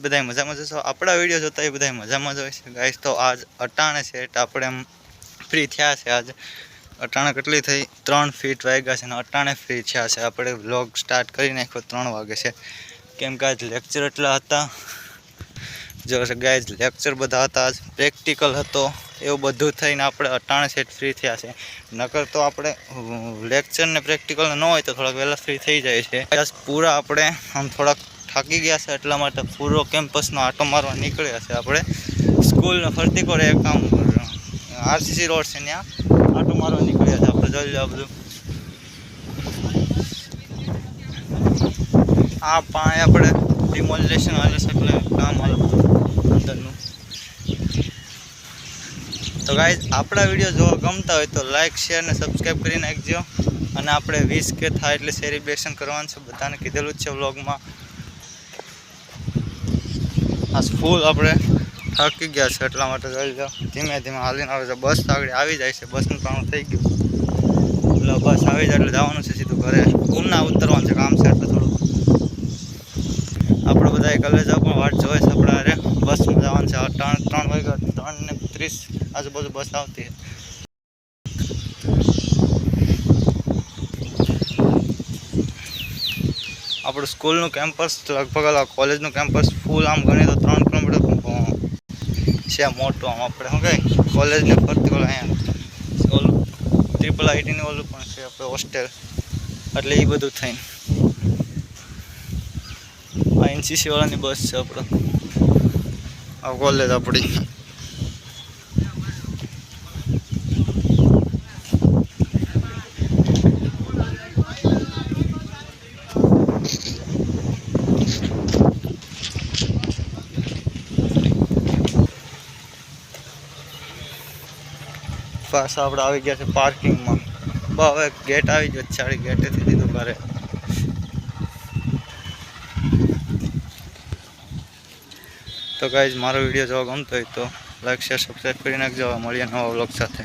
બધા મજામાં જશો આપણા વીડિયો જોતા એ બધા મજામાં જ હોય છે. ગાઈસ તો આજ અટાણે છે આપણે એમ ફ્રી થયા છે આજ. અટાણે કેટલી થઈ? ત્રણ ફીટ વાગ્યા છે અને અટાણે ફ્રી થયા છે. આપણે વ્લોગ સ્ટાર્ટ કરી નાખ્યો, ત્રણ વાગે છે. કેમ કે આજ લેક્ચર એટલા હતા. જો ગાઈઝ લેક્ચર બધા હતા. આજ પ્રેક્ટિકલ હતો. એવું બધું થઈને આપણે અટાણે સેટ ફ્રી થયા છે. નકર તો આપણે લેક્ચર ને પ્રેક્ટિકલ ન હોય તો થોડાક વહેલા ફ્રી થઈ જાય છે. પૂરા આપણે આમ થોડાક થાકી ગયા છે એટલા માટે પૂરો કેમ્પસનો આટો મારવા નીકળ્યા છે આપણે. સ્કૂલને ફરતી કરે એક કામ આરસીસી રોડ છે ત્યાં. આટો મારવા નીકળ્યા છે આપણે. જોઈ લો બધું. આ પાણી આપણે ડિમોલિશન હાલે છે કામ હાલે અંદરનું. તો ગાઈઝ આપણા વીડિયો જોવા ગમતા હોય તો લાઇક શેર અને સબસ્ક્રાઈબ કરી નાખજો. અને આપણે વીસ કે થાય એટલે સેલિબ્રેશન કરવાનું છે. બધાને કીધેલું જ છે વ્લોગમાં આ ફૂલ આપણે થાકી ગયા છે એટલા માટે જોઈ લો. ધીમે ધીમે હાલીને આવે છે. બસ આગળ આવી જાય છે. બસનું કામ થઈ ગયું. એટલે બસ આવી જાય એટલે જવાનું છે સીધું ઘરે. ઉના ઉતરવાનું છે કામ છે એટલે થોડું. આપણે બધા કલેજ પણ વાટ જોઈએ છે આપણે. અરે, બસમાં જવાનું છે. ત્રણ ત્રણ વાગ્યા, ત્રણ ને ત્રીસ આજુબાજુ બસ આવતી છે આપણું સ્કૂલનું કેમ્પસ લગભગ આ કોલેજનું કેમ્પસ ફૂલ આમ ગણીએ તો ત્રણ કિલોમીટર છે મોટું આમ આપણે શું કહે કોલેજને ફરતી ઓલા અહીંયા ઓલું ટ્રિપલ આઈટીની ઓલું પણ છે આપણે હોસ્ટેલ એટલે એ બધું થઈને. આ એનસીસી વાળાની બસ છે આપણે આ કોલેજ આપણી પાછા આપણે આવી ગયા છે પાર્કિંગમાં. બા હવે ગેટ આવી ગયો છે ગેટેથી દીધું ઘરે. તો ગાઈઝ મારો વીડિયો જોવા ગમતો હોય તો લાઈક શેર સબસ્ક્રાઈબ કરી નાખજો. મળીએ નવા વ્લોગ સાથે.